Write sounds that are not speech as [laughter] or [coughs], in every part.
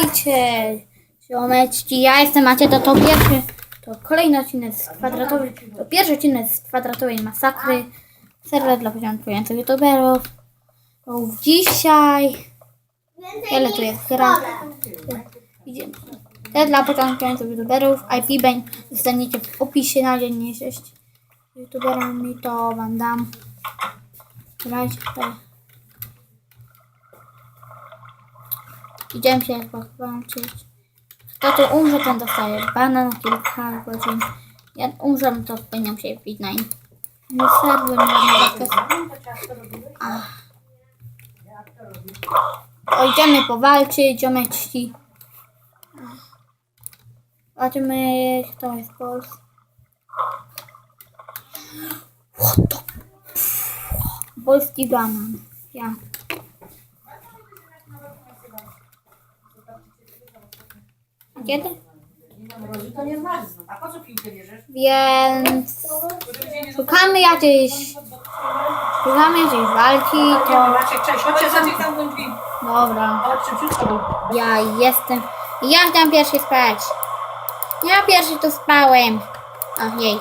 Witajcie! Ziomeczki, ja jestem Macie, to to pierwszy, to kolejny odcinek z kwadratowej, to pierwszy odcinek z kwadratowej masakry. Serwer dla początkujących youtuberów. To dzisiaj, ile tu jest gra? Idziemy. Te dla początkujących youtuberów, IP bank dostaniecie w opisie na dzień nie jesteście youtuberami, to wam dam. Grajcie tutaj. Idziemy się połączyć. Kto tu umrze, ten dostaje bana na kilka godzin. Jak umrze, to powinien się wbić na inny serwer. O, idziemy powalczyć, ziomeczki. Zobaczymy, kto jest Pols. What the... Polski banan. Ja. Kiedy? To nie zmarzną. A po co piłkę bierzesz? Więc szukamy jakiejś szukamy jakiejś walki, to Maciek, cześć, chodźcie za tam ten drzwi. dobra. Ja jestem. Ja chciałam pierwszy spać. Ja pierwszy tu spałem. O jej.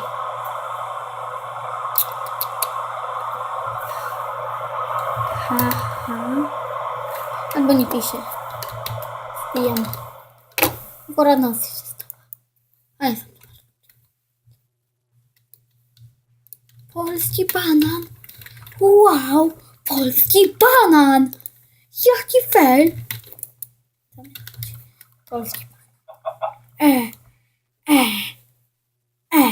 Ha, ha. Albo nie pisze. Spijam. Jest. Polski banan. Wow, polski banan. Jaki fel. Polski banan. E, e, e.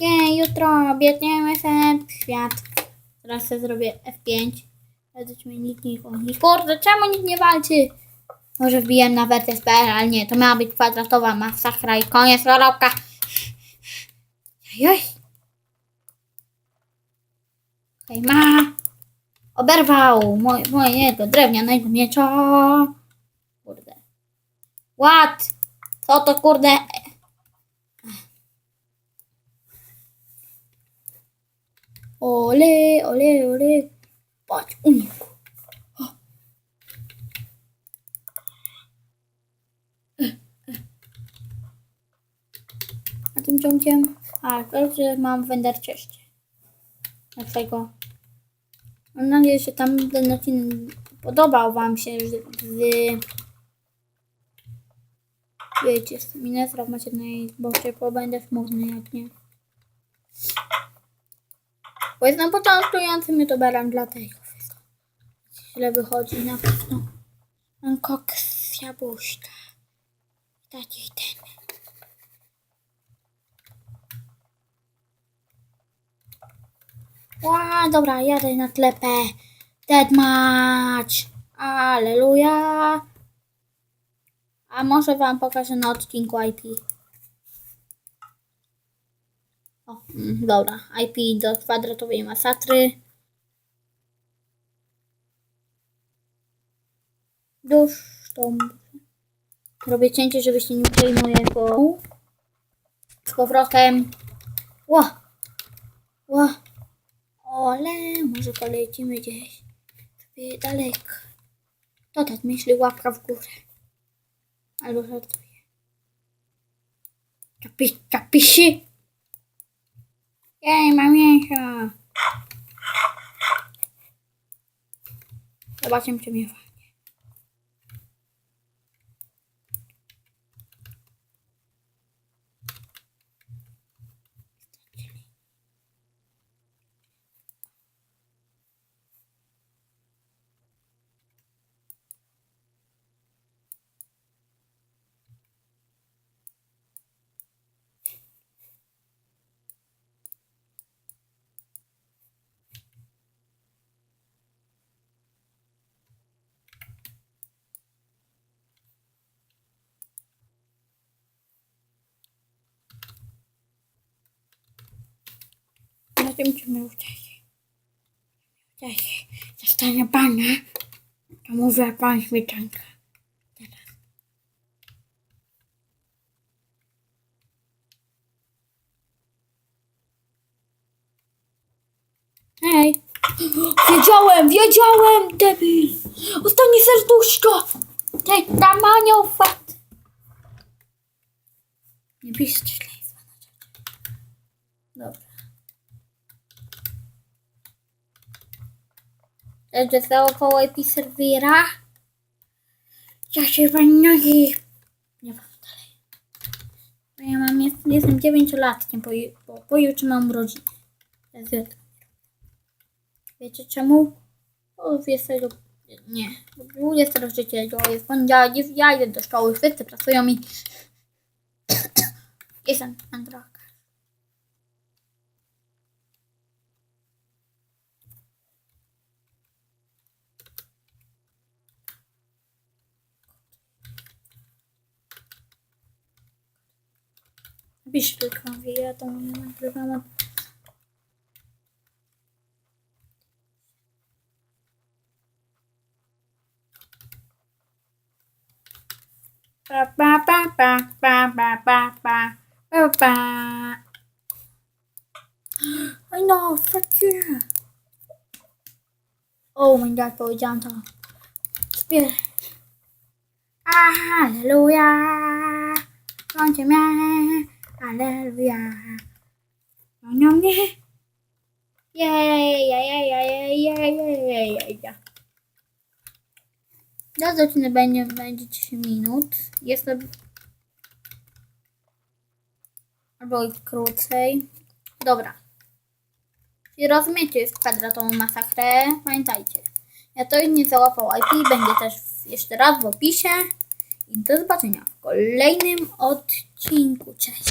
Nie, jutro biegniemy ten świat. Teraz sobie zrobię F5. Zobaczmy, nikt nie chodzi. Kurde, czemu nikt nie walczy? Może wbiłem na WTSP, ale nie, to miała być kwadratowa masakra i koniec dorobka. Joj. Hej, ma. Oberwał moje, mojego drewnianego miecza. Kurde. What? Co to kurde? Ole, ole, ole. Patrz, unikł. A tym ciągiem? A, to że mam w Enderczeście. Dlaczego? Mam nadzieję, że tam ten odcinek podobał Wam się z... z wiecie, z Minestra macie na Xboxie, bo będę smutny jak nie. Bo jestem początkującym youtuberem, dlatego wszystko źle wychodzi na pewno. Mam koks jabłuszka. Taki ten. Ła, dobra, jadę na klepę. Deadmatch. Aleluja. A może wam pokażę na odcinku IP. O, mm, dobra. IP do kwadratowej masakry. Już to robię cięcie, żebyście nie mieli mojego. Z powrotem. Ła. Ła. Ole, może polecimy gdzieś sobie daleko. To tak myśli łapka w górę. Albo żartuję. Kapi, kapiszy? Jej, mam mięsa. Zobaczymy, czy mnie fajnie. tym, czy mi uda się. Pana. To mówiła pan śmietanka. Teraz. Hej. Wiedziałem, wiedziałem, debil. Ostatnie serduszko. Tej tam anioł fat. Nie piszcie. Także zaokoło IP serwera. Ja się nogi. Nie wiem dalej. Bo ja mam, jest, jestem 9-latkiem, bo, bo pojutrze mam urodziny. Wiecie czemu? Bo 20, nie, bo 23 jest poniedziałek, ja idę do szkoły, wszyscy pracują i [coughs] jestem Bicho, pelo que não vi, eu tô me programando. Pa pa pa pa pa pa pa pa pa pa. I know, fuck yeah. Oh my god, tôi down thôi. Spear. Ah, hallelujah. Con chém Aleluja. No, no, nie. Jej, jej, jej, jej, jej, jej, jej, jej. Teraz odcinek będzie, będzie 10 minut. Jest to... Albo i krócej. Dobra. Jeśli rozumiecie kwadratową masakrę, pamiętajcie. Ja to nie załapał IP, będzie też jeszcze raz w opisie. I do zobaczenia w kolejnym odcinku. Cześć!